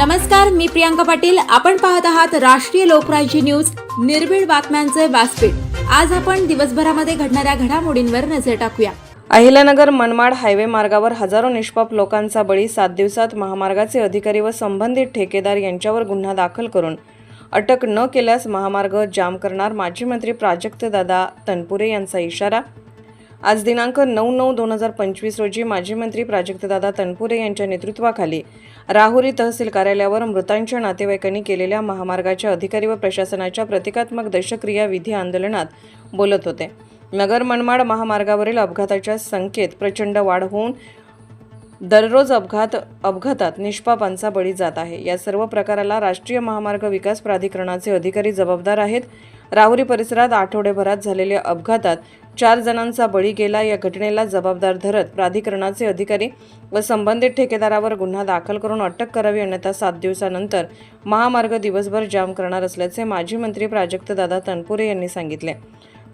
नमस्कार मी प्रियांका पाटील. आपण पाहत आहात राष्ट्रीय लोकराज्य न्यूज. निर्भीड बातम्यांचे व्यासपीठ. आज आपण दिवसभरामध्ये घडणाऱ्या घडामोडींवर नजर टाकूया. अहिल्यानगर मनमाड हायवे मार्गावर हजारो निष्पाप लोकांचा बळी सात दिवसात महामार्गाचे अधिकारी व संबंधित ठेकेदार यांच्यावर गुन्हा दाखल करून अटक न केल्यास महामार्ग जाम करणार माजी मंत्री प्राजक्तदादा तनपुरे यांचा इशारा आज दिनांक नऊ नऊ दोन हजार पंचवीस रोजी माजी मंत्री प्राजक्तदादा तनपुरे यांच्या नेतृत्वाखाली राहुरी तहसील कार्यालयावर मृतांच्या नातेवाईकांनी केलेल्या महामार्गाच्या अधिकारी व प्रशासनाच्या प्रतिकात्मक दशक्रिया विधी आंदोलनात बोलत होते. नगर मनमाड महामार्गावरील अपघाताच्या संख्येत प्रचंड वाढ होऊन दररोज अपघात अपघातात निष्पापांचा बळी जात आहे. या सर्व प्रकाराला राष्ट्रीय महामार्ग विकास प्राधिकरणाचे अधिकारी जबाबदार आहेत. राहुरी परिसरात आठवडेभरात झालेल्या अपघातात चार जणांचा बळी गेला. या घटनेला जबाबदार धरत प्राधिकरणाचे अधिकारी व संबंधित ठेकेदारावर गुन्हा दाखल करून अटक करावी अन्यथा सात दिवसानंतर महामार्ग दिवसभर जाम करणार असल्याचे माजी मंत्री प्राजक्तदादा तनपुरे यांनी सांगितले.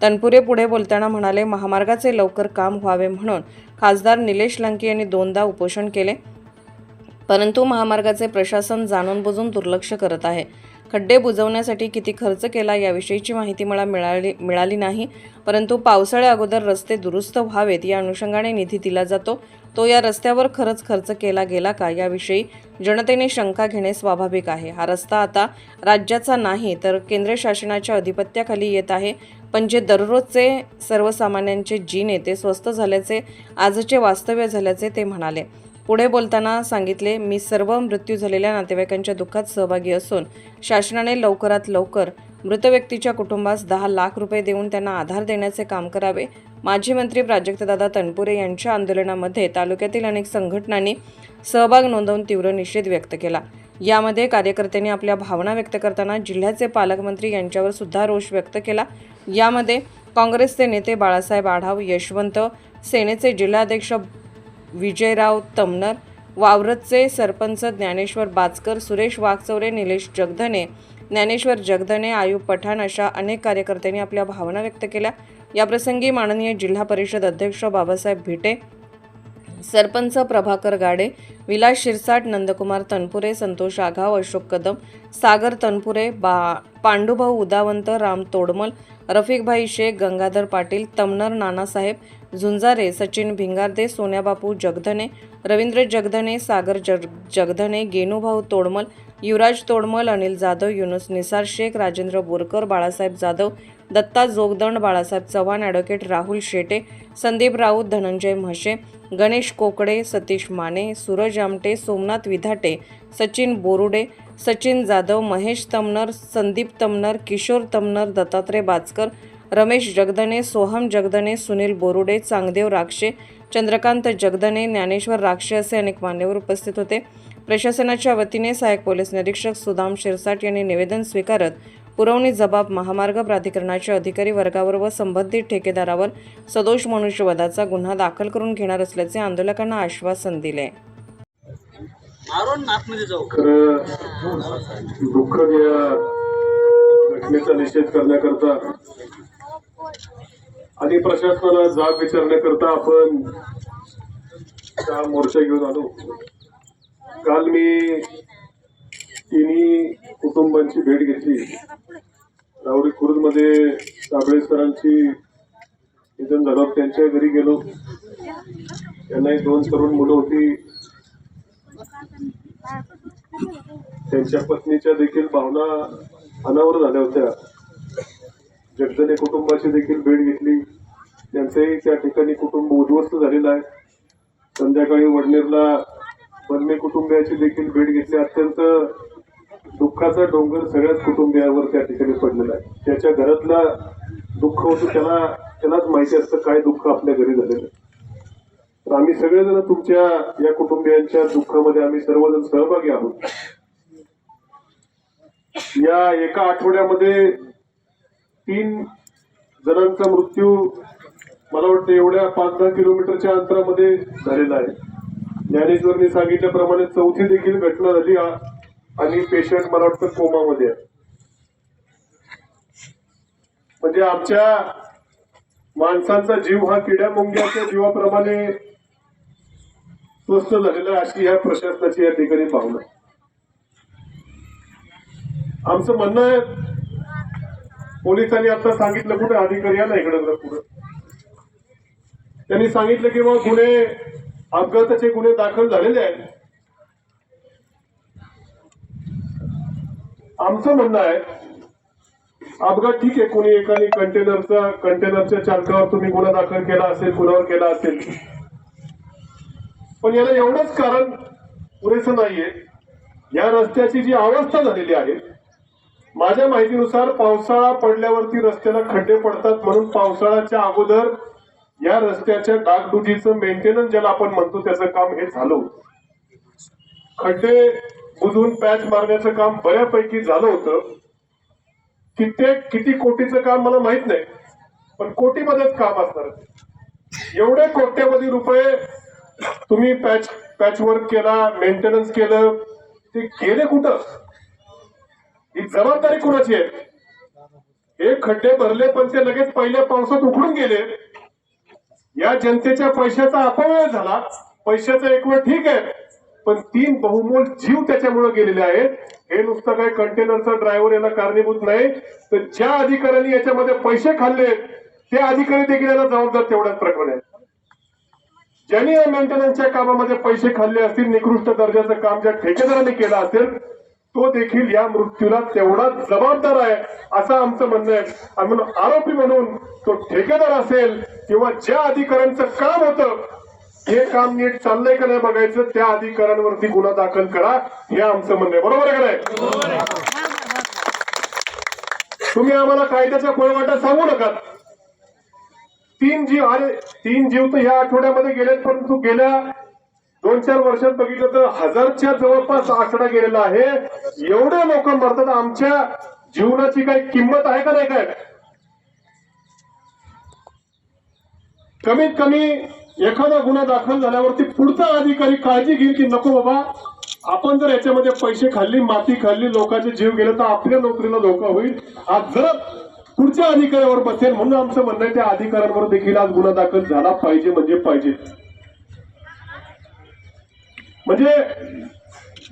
तनपुरे पुढे बोलताना म्हणाले महामार्गाचे लवकर काम व्हावे म्हणून खासदार निलेश लंके यांनी दोनदा उपोषण केले. परंतु महामार्गाचे प्रशासन जाणून बुजून दुर्लक्ष करत आहे. खड्डे बुजवण्यासाठी किती खर्च केला याविषयीची माहिती मला मिळाली मिळाली नाही. परंतु पावसाळ्या अगोदर रस्ते दुरुस्त व्हावेत या अनुषंगाने निधी दिला जातो. तो या रस्त्यावर खरंच खर्च केला गेला का याविषयी जनतेने शंका घेणे स्वाभाविक आहे. हा रस्ता आता राज्याचा नाही तर केंद्र शासनाच्या अधिपत्याखाली येत आहे. पण जे दररोजचे सर्वसामान्यांचे जी नेते स्वस्त झाल्याचे आजचे वास्तव्य झाल्याचे ते म्हणाले. पुढे बोलताना सांगितले मी सर्व मृत्यू झालेल्या नातेवाईकांच्या दुःखात सहभागी असून शासनाने लवकरात लवकर मृत व्यक्तीच्या कुटुंबास दहा लाख रुपये देऊन त्यांना आधार देण्याचे काम करावे. माजी मंत्री प्राजक्तदादा तनपुरे यांच्या आंदोलनामध्ये तालुक्यातील अनेक संघटनांनी सहभाग नोंदवून तीव्र निषेध व्यक्त केला. यामध्ये कार्यकर्त्यांनी आपल्या भावना व्यक्त करताना जिल्ह्याचे पालकमंत्री यांच्यावर सुद्धा रोष व्यक्त केला. यामध्ये काँग्रेसचे नेते बाळासाहेब आढाव यशवंत सेनेचे जिल्हाध्यक्ष विजयराव तमनर वावरतचे सरपंच ज्ञानेश्वर बाचकर सुरेश वाघचौरे निलेश जगधने ज्ञानेश्वर जगधने आयुब पठाण अशा अनेक कार्यकर्त्यांनी आपल्या भावना व्यक्त केल्या. याप्रसंगी माननीय जिल्हा परिषद अध्यक्ष बाबासाहेब भिटे सरपंच प्रभाकर गाडे विलास शिरसाट नंदकुमार तनपुरे संतोष आघाव अशोक कदम सागर तनपुरे बा पांडुभाऊ उदावंत राम तोडमल रफिकभाई शेख गंगाधर पाटील तमनर नानासाहेब झुंजारे सचिन भिंगारदे सोन्याबापू जगधने रवींद्र जगधने सागर जग जगधने गेनूभाऊ तोडमल युवराज तोडमल अनिल जाधव युनुस निसार शेख राजेंद्र बोरकर बाळासाहेब जाधव दत्ता जोगदंड बाळासाहेब चव्हाण ॲडव्होकेट राहुल शेटे संदीप राऊत धनंजय म्हशे गणेश कोकडे सतीश माने सूरज आमटे सोमनाथ विधाटे सचिन बोरुडे सचिन जाधव महेश तमनर संदीप तमनर किशोर तमनर दत्तात्रय बाचकर रमेश जगदने सोहम जगदने सुनील बोरुडे चांगदेव राक्षे चंद्रकांत जगदने ज्ञानेश्वर राक्षे असे अनेक मान्यवर उपस्थित होते. प्रशासनाच्या वतीने सहाय्यक पोलीस निरीक्षक सुदाम शिरसाट यांनी निवेदन स्वीकारत पुरवणी जबाब महामार्ग प्राधिकरणाच्या अधिकारी वर्गावर व संबंधित ठेकेदारावर सदोष मनुष्यवधाचा गुन्हा दाखल करून घेणार असल्याचे आंदोलकांना आश्वासन दिले. खरं दुःखद या घटनेचा निषेध करण्याकरता आणि प्रशासनाला जाब विचारण्याकरता आपण त्या मोर्चा घेऊन आलो. काल मी तिन्ही कुटुंबांची भेट घेतली. राहुरी खुर्दमध्ये साबळे सरांची निधन झालं. त्यांच्या घरी गेलो. त्यांनाही दोन तरुण मुलं होती. त्यांच्या पत्नीच्या देखील भावना अनावर झाल्या होत्या. जगदने कुटुंबाची देखील भेट घेतली. त्यांचंही त्या ठिकाणी कुटुंब उद्ध्वस्त झालेलं आहे. संध्याकाळी वडनेरला बन्ने कुटुंबियाची देखील भेट घेतली. अत्यंत दुःखाचा डोंगर सगळ्याच कुटुंबियावर त्या ठिकाणी पडलेला आहे. त्याच्या घरातला दुःख होतं त्याला त्यालाच माहिती असतं काय दुःख आपल्या घरी झालेलं आहे. तर आम्ही सगळेजण तुमच्या या कुटुंबियांच्या दुःखामध्ये आम्ही सर्वजण सहभागी आहोत. या एका आठवड्यामध्ये तीन जणांचा मृत्यू मला वाटतं एवढ्या पाच दहा किलोमीटरच्या अंतरामध्ये झालेला आहे. ज्ञानेश्वरनी सांगितल्याप्रमाणे चौथी देखील घटना झाली. आणि पेशंट मला वाटतं कोमामध्ये आहे. म्हणजे आमच्या माणसांचा जीव हा किड्या मुंग्याच्या जीवाप्रमाणे स्वस्त झालेला अशी ह्या प्रशासनाची या ठिकाणी भावना आमचं म्हणणं आहे पोलिसांनी आता सांगितलं कुठे अधिकारी या ना इकडे जरा पुढं? त्यांनी सांगितलं की मग गुन्हे अपघाताचे गुन्हे दाखल झालेले आहेत. आमचं म्हणणं आहे अपघात ठीक आहे कोणी एकाने कंटेनरचा कंटेनरच्या चालकावर तुम्ही गुन्हा दाखल केला असेल कुणावर केला असेल. पण याला एवढंच कारण पुरेसं नाहीये. या रस्त्याची जी अवस्था झालेली आहे माझ्या माहितीनुसार पावसाळा पडल्यावरती रस्त्याला खड्डे पडतात म्हणून पावसाळ्याच्या अगोदर या रस्त्याच्या डागडुजीचं मेंटेनन्स ज्याला आपण म्हणतो त्याचं काम हे झालं खड्डे बुजून पॅच मारण्याचं काम बऱ्यापैकी झालं होतं. कित्येक किती कोटीचं काम मला माहीत नाही पण कोटीमध्येच काम असणार एवढे कोट्यावधी रुपये तुम्ही पॅच पॅच वर्क केला मेंटेनन्स केलं ते गेले कुठं? ही जबाबदारी कुणाची आहे? एक खड्डे भरले पण ते लगेच पहिल्या पावसात उखडून गेले. या जनतेच्या पैशाचा अपव्यय झाला. पैशाचा एक वेळ ठीक आहे पण तीन बहुमोल जीव त्याच्यामुळे गेलेले आहेत. हे नुसतं काय कंटेनरचा ड्रायव्हर याला कारणीभूत नाही. तर ज्या अधिकाऱ्यांनी याच्यामध्ये पैसे खाल्ले ते अधिकारी देखील याला जबाबदार तेवढ्याच प्रकारे. आहेत ज्यांनी या मेंटेनन्सच्या कामामध्ये पैसे खाल्ले असतील निकृष्ट दर्जाचं काम ज्या ठेकेदारांनी केलं असेल तो देखील या मृत्यूला तेवढा जबाबदार आहे असं आमचं म्हणणं आहे. आणि म्हणून आरोपी म्हणून तो ठेकेदार असेल किंवा ज्या अधिकाऱ्यांचं काम होतं हे काम नीट चाललंय का नाही बघायचं त्या अधिकाऱ्यांवरती गुन्हा दाखल करा हे आमचं म्हणणं आहे. बरोबर आहे का नाही? तुम्ही आम्हाला कायद्याच्या पळवाटा सांगू नका. तीन जीव अरे तीन जीव तर या आठवड्यामध्ये गेलेत परंतु गेल्या दोन चार वर्षात बघितलं तर हजारच्या जवळपास आकडा गेलेला आहे. एवढे लोक मरतात. आमच्या जीवनाची काही किंमत आहे का नाही काय? कमीत कमी एखादा गुन्हा दाखल झाल्यावरती पुढचा अधिकारी काळजी घेईल की नको बाबा. आपण जर याच्यामध्ये पैसे खाल्ली माती खाल्ली लोकांचे जीव गेले तर आपल्या नोकरीला धोका होईल. आज जर पुढच्या अधिकाऱ्यावर बसेल म्हणून आमचं म्हणणं आहे त्या अधिकाऱ्यांवर देखील आज गुन्हा दाखल झाला पाहिजे म्हणजे पाहिजे. म्हणजे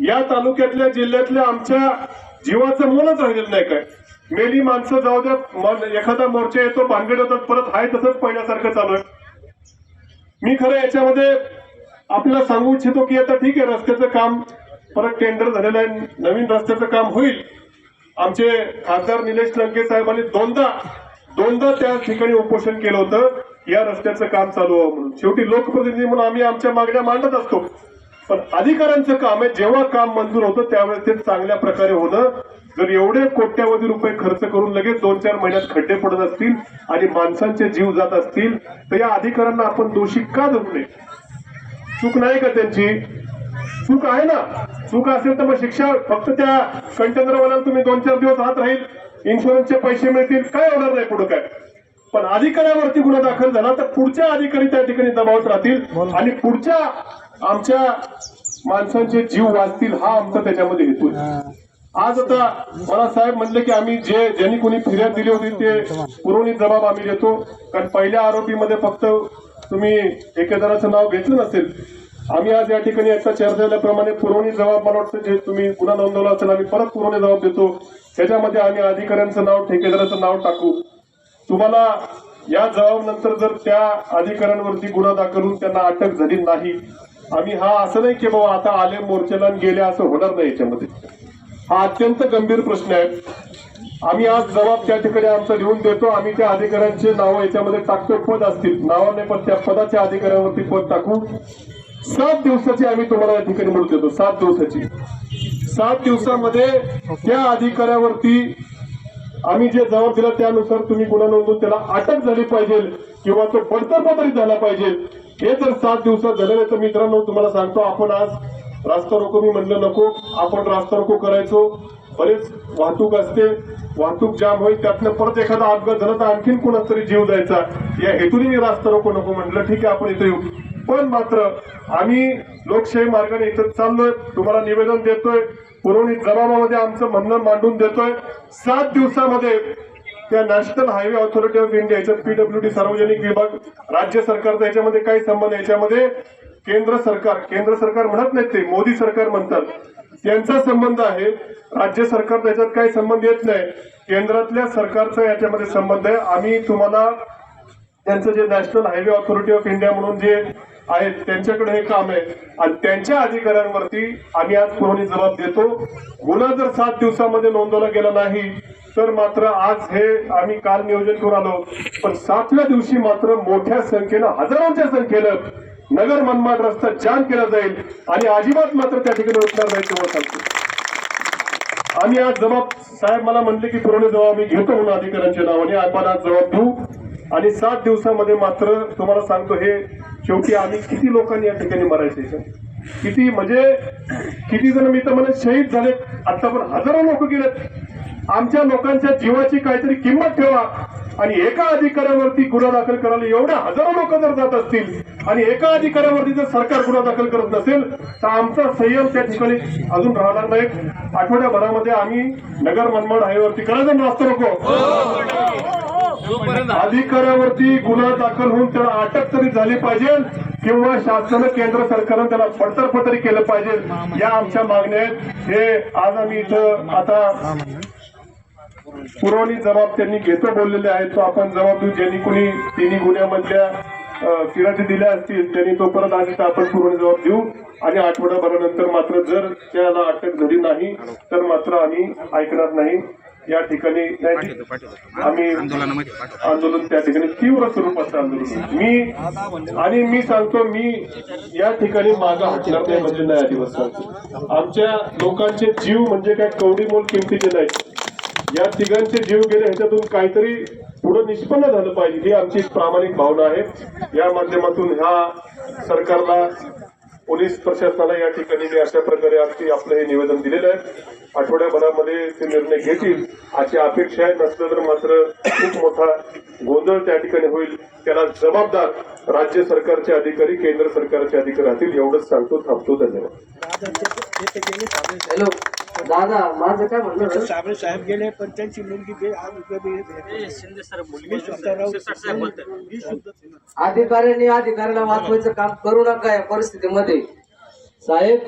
या तालुक्यातल्या जिल्ह्यातल्या आमच्या जीवाचं मोलच राहिलेलं नाही काय. मेली माणसं जाऊ द्या मन एखादा मोर्चा येतो भानगड होतात परत हाय तसंच पहिल्यासारखं चालू आहे. मी खरं याच्यामध्ये आपल्याला सांगू इच्छितो की आता ठीक आहे रस्त्याचं काम परत टेंडर झालेलं आहे नवीन रस्त्याचं काम होईल. आमचे खासदार निलेश लंके साहेबांनी दोनदा दोनदा त्या ठिकाणी उपोषण केलं होतं या रस्त्याचं काम चालू व्हावं म्हणून. शेवटी लोकप्रतिनिधी म्हणून आम्ही आमच्या मागण्या मांडत असतो. पण अधिकाऱ्यांचं काम आहे जेव्हा काम मंजूर होतं त्यावेळेस ते चांगल्या प्रकारे होणं. जर एवढे कोट्यावधी रुपये खर्च करून लगेच दोन चार महिन्यात खड्डे पडत असतील आणि माणसांचे जीव जात असतील तर या अधिकाऱ्यांना आपण दोषी का धरू नये? चूक नाही का त्यांची? चूक आहे ना? चूक असेल तर मग शिक्षा फक्त त्या कंटेनरवाल्याला तुम्ही दोन चार दिवस हात राहील. इन्शुरन्सचे पैसे मिळतील. काय होणार नाही पुढे काय? पण अधिकाऱ्यावरती गुन्हा दाखल झाला तर पुढच्या अधिकारी त्या ठिकाणी दबावत राहतील. आणि पुढच्या आमच्या माणसांचे जीव वाचतील हा आमचा त्याच्यामध्ये हेतू आहे. आज आता मला साहेब म्हणले की आम्ही जे ज्यांनी कोणी फिर्याद दिली होती ते पुरवणी जबाब आम्ही देतो कारण पहिल्या आरोपीमध्ये फक्त तुम्ही एकेजणाचं नाव घेतलं नसेल. आम्ही आज या ठिकाणी आता चर्चा झाल्याप्रमाणे पुरवणी जबाब मला वाटतं जे तुम्ही गुन्हा नोंदवला असेल आम्ही परत पुरवणी जबाब देतो. त्याच्यामध्ये आम्ही अधिकाऱ्यांचं नाव ठेकेदाराचं नाव टाकू. तुम्हाला या जबाबनंतर जर त्या अधिकाऱ्यांवरती गुन्हा दाखल होऊन त्यांना अटक झाली नाही आम्ही हा असं नाही की बाबा आता आले मोर्चेला गेले असं होणार नाही याच्यामध्ये. हा अत्यंत गंभीर प्रश्न आहे. आम्ही आज जबाब त्या ठिकाणी आमचा लिहून देतो. आम्ही त्या अधिकाऱ्यांचे नावं याच्यामध्ये टाकतो पद असतील. नावाने पण त्या पदाच्या अधिकाऱ्यांवरती पद टाकू. सात दिवसाची आम्ही तुम्हाला या ठिकाणी म्हणून देतो. सात दिवसाची. सात दिवसामध्ये त्या अधिकाऱ्यावरती आम्ही जे जबाब दिला त्यानुसार तुम्ही गुन्हा नोंदवून त्याला अटक झाली पाहिजे किंवा तो बडतर्फ तरी झाला पाहिजे. हे जर सात दिवसात झालं नाही तर मित्रांनो तुम्हाला सांगतो आपण आज रास्ता रोको मी म्हणलं नको आपण रास्ता रोको करायचो. बरेच वाहतूक असते वाहतूक जाम होईल त्यातनं परत एखादा अपघात झाला तर आणखीन कोणाचा तरी जीव जायचा या हेतूने मी रास्ता रोको नको म्हटलं. ठीक आहे आपण इथे येऊ. पण मात्र आम्ही लोकशाही मार्गाने इथं चाललोय तुम्हाला निवेदन देतोय पुरवणी जबाबामध्ये आमचं म्हणणं मांडून देतोय. सात दिवसामध्ये त्या national highway authority of India याच्यात पीडब्ल्यू डी सार्वजनिक विभाग राज्य सरकारचा याच्यामध्ये काही संबंध याच्यामध्ये केंद्र सरकार केंद्र सरकार म्हणत नाहीत ते मोदी सरकार म्हणतात. त्यांचा संबंध आहे. राज्य सरकार त्याच्यात काही संबंध येत नाही. केंद्रातल्या सरकारचा याच्यामध्ये संबंध आहे. आम्ही तुम्हाला त्यांचं जे national highway authority of India म्हणून जे आहेत त्यांच्याकडे हे काम आहे. आणि त्यांच्या अधिकाऱ्यांवरती आम्ही आज पुरवणी जबाब देतो? गुन्हा जर सात दिवसामध्ये नोंदवला गेला नाही तर मात्र आज हे आम्ही काल नियोजन करून आलो. पण सातव्या दिवशी मात्र मोठ्या संख्येनं हजारोच्या संख्येनं नगर मनमाड रस्ता जाम केला जाईल आणि अजिबात मात्र त्या ठिकाणी उठणार नाही तेव्हा सांगतो आम्ही आज जबाब साहेब मला म्हणले की पुरवणी जबाब आम्ही घेतो म्हणून अधिकाऱ्यांच्या नावाने आपण आज जबाब देऊ आणि सात दिवसामध्ये मात्र तुम्हाला सांगतो हे शेवटी आम्ही किती लोकांनी या ठिकाणी मरायचे किती म्हणजे किती जण मी तर म्हणजे शहीद झाले आता पण हजारो लोक गेलेत. आमच्या लोकांच्या जीवाची काहीतरी किंमत ठेवा. आणि एका अधिकाऱ्यावरती गुन्हा दाखल करायला एवढ्या हजारो लोक जर जात असतील आणि एका अधिकाऱ्यावरती जर सरकार गुन्हा दाखल करत नसेल तर आमचा संयम त्या ठिकाणी अजून राहणार नाही. आठवड्याभरामध्ये आम्ही नगर मनमाड हायवेवरती करायचं नाचतो नको. अधिकाऱ्यावरती गुन्हा दाखल होऊन त्याला अटक तरी झाली पाहिजे किंवा शासनानं केंद्र सरकारनं त्याला पडतर्फ तरी केलं पाहिजे या आमच्या मागण्या आहेत. हे आज आम्ही इथं आता पुरवणी जबाब त्यांनी घेतो बोललेले आहेत. तो आपण जबाब देऊ. ज्यांनी कोणी तिन्ही गुन्ह्यामधल्या फिर्यादी दिल्या असतील त्यांनी तो परत इथं आपण पुरवणी जबाब देऊ. आणि आठवड्याभरानंतर मात्र जर त्याला अटक झाली नाही तर मात्र आम्ही ऐकणार नाही. या ठिकाणी आम्ही आंदोलन त्या ठिकाणी तीव्र स्वरूपाचं आंदोलन मी आणि मी सांगतो मी या ठिकाणी मागा हटणार नाही म्हणजे नाही आदिवास आमच्या लोकांचे जीव म्हणजे काय कवडी मोल किमतीचे नाही या तिघांचे जीव गेले ह्याच्यातून काहीतरी पुढं निष्पन्न झालं पाहिजे ही आमची एक प्रामाणिक भावना आहे. या माध्यमातून ह्या सरकारला पोलीस प्रशासनाला या ठिकाणी मी अशा प्रकारे आमची आपलं हे निवेदन दिलेलं आहे. आठवड्याभरामध्ये ते निर्णय घेतील अशी अपेक्षा आहे. नसलं तर मात्र खूप मोठा गोंधळ त्या ठिकाणी होईल. त्याला जबाबदार राज्य सरकारचे अधिकारी केंद्र सरकारचे अधिकारी राहतील एवढंच सांगतो थांबतो धन्यवाद. दादा माझं काय म्हणणं? साबळे साहेब गेले पण त्यांची मुलगी अधिकाऱ्यांनी अधिकाऱ्याला वाचवायचं काम करू नका या परिस्थितीमध्ये. साहेब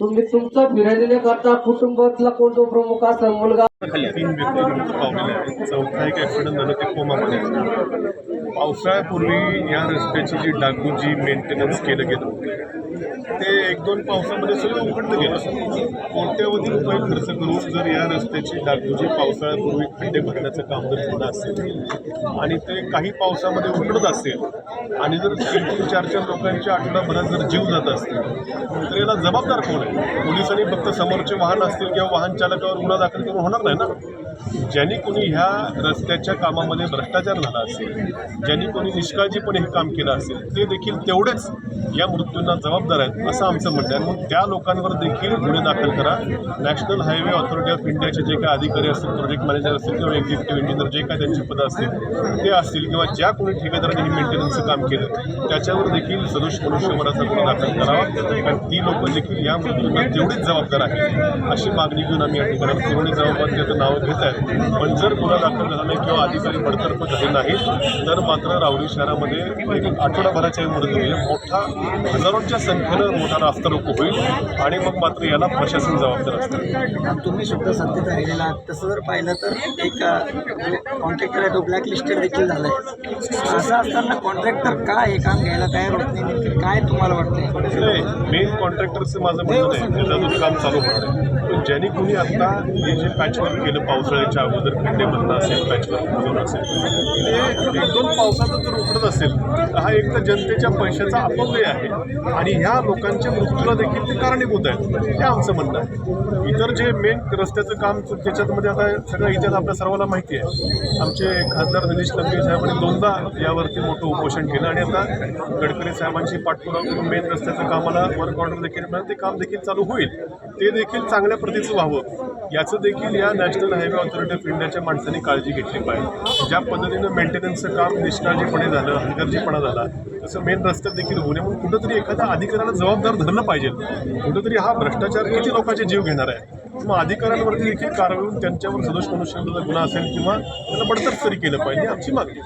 तुम्ही तुमचा फिर्यादी न करता कुटुंबातला कोणतो प्रमुख असा मुलगा? तीन व्यक्ती मृत्यू पावलेले आहेत. चौथा एक ऍक्सिडेंट झालं ते कोमामध्ये. पावसाळ्यापूर्वी या रस्त्याची जी डागडुजी मेंटेनन्स केलं गेलं होतं ते एक दोन पावसामध्ये सगळं उघडलं गेलं कोट्यवधी रुपये खर्च करून जर या रस्त्याची डागडुजी पावसाळ्यापूर्वी खड्डे भरण्याचं काम जर झालं असेल आणि ते काही पावसामध्ये उघडत असेल आणि जर तीन तीन चार चार लोकांच्या आठवड्याभरात जर जीव जात असतील तर याला जबाबदार कोण आहे? पोलिसांनी फक्त समोरचे वाहन असतील किंवा वाहन चालकावर गुन्हा दाखल करून होणार नाही ना? ज्यांनी कोणी ह्या रस्त्याच्या कामामध्ये भ्रष्टाचार झाला असेल ज्यांनी कोणी निष्काळजीपणे हे काम केलं असेल ते देखील तेवढेच या मृत्यूंना जबाबदार आहेत असं आमचं म्हणणं आहे. म्हणून त्या लोकांवर देखील गुन्हे दाखल करा. नॅशनल हायवे ऑथॉरिटी ऑफ इंडियाचे जे काही अधिकारी असतील प्रोजेक्ट मॅनेजर असतील किंवा एक्झिक्युटिव्ह इंजिनियर जे काय त्यांची पदं असतील ते असतील किंवा ज्या कोणी ठेकेदारांनी हे मेंटेनन्सचं काम केलं त्याच्यावर देखील सदोष मनुष्यबळाचा गुन्हा दाखल करावा. कारण ती लोक देखील या मृत्यूंना तेवढीच जबाबदार आहेत अशी मागणी घेऊन आम्ही या ठिकाणी तेवढी जबाबदारी त्याचं नाव घेत आहे. पण जर गुन्हा दाखल झाला नाही किंवा अधिकारी बडतर्फ झाले नाहीत तर मात्र रावडी शहरामध्ये एक आठवडाभराच्या मुदतीमध्ये मोठा हजारोंच्या संख्येनं मोठा रास्ता रोको होईल आणि मग मात्र याला प्रशासन जबाबदार असतं. तुम्ही सुद्धा सत्तेत राहिलेला आहात. तसं जर पाहिलं तर एक कॉन्ट्रॅक्टर आहे तो ब्लॅक लिस्टेड देखील झालाय असं असताना कॉन्ट्रॅक्टर का हे काम घ्यायला तयार होत नाही काय तुम्हाला वाटतंय? नाही मेन कॉन्ट्रॅक्टरचं माझं म्हणणं त्याचं अजून काम चालू होणार आहे पण ज्यांनी कोणी आत्ता हे जे पॅचवर्क केलं पावसाळ्याच्या अगोदर खड्डे भरणं असेल पॅचवर्क भरून असेल ते एक दोन पावसाचं जर उघडत असेल तर हा एक तर जनतेच्या पैशाचा अपव्यय आहे. आणि ह्या लोकांच्या मृत्यूला देखील ते कारणीभूत आहेत. हे आमचं म्हणणं आहे. इतर जे मेन रस्त्याचं काम त्याच्यामध्ये आता सगळं इतिहास आपल्या सर्वांना माहिती आहे. आमचे खासदार दिनेश लंके साहेबांनी दोनदा यावरती मोठं उपोषण केलं आणि आता गडकरी साहेबांची पाठपुरावा करून मेन रस्त्याचं कामाला वर्क ऑर्डर देखील मिळालं. ते काम देखील चालू होईल. ते देखील चांगल्या प्रतीचं व्हावं. याचं देखील या नॅशनल हायवे ऑथॉरिटी इंडियाच्या माणसांनी काळजी घेतली पाहिजे. ज्या पद्धतीनं मेंटेनन्सचं काम निष्काळजीपणे झालं हलगर्जीपणा झाला तसं मेन रस्त्यात देखील होऊ नये. म्हणून कुठंतरी एखाद्या अधिकाऱ्याला जबाबदार धरलं पाहिजे. कुठंतरी हा भ्रष्टाचार किती लोकांचे जीव घेणार आहे? मग अधिकाऱ्यांवरती देखील कारवाई होऊन त्यांच्यावर सदोष मनुष्याचा गुन्हा असेल किंवा त्यांना बडतर्फ तरी केलं पाहिजे आमची मागणी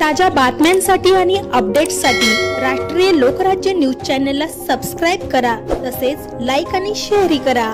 ताज्या बातम्यांसाठी आणि अपडेट्ससाठी राष्ट्रीय लोकराज्य न्यूज चॅनलला सबस्क्राईब करा. तसेच लाईक आणि शेअरही करा.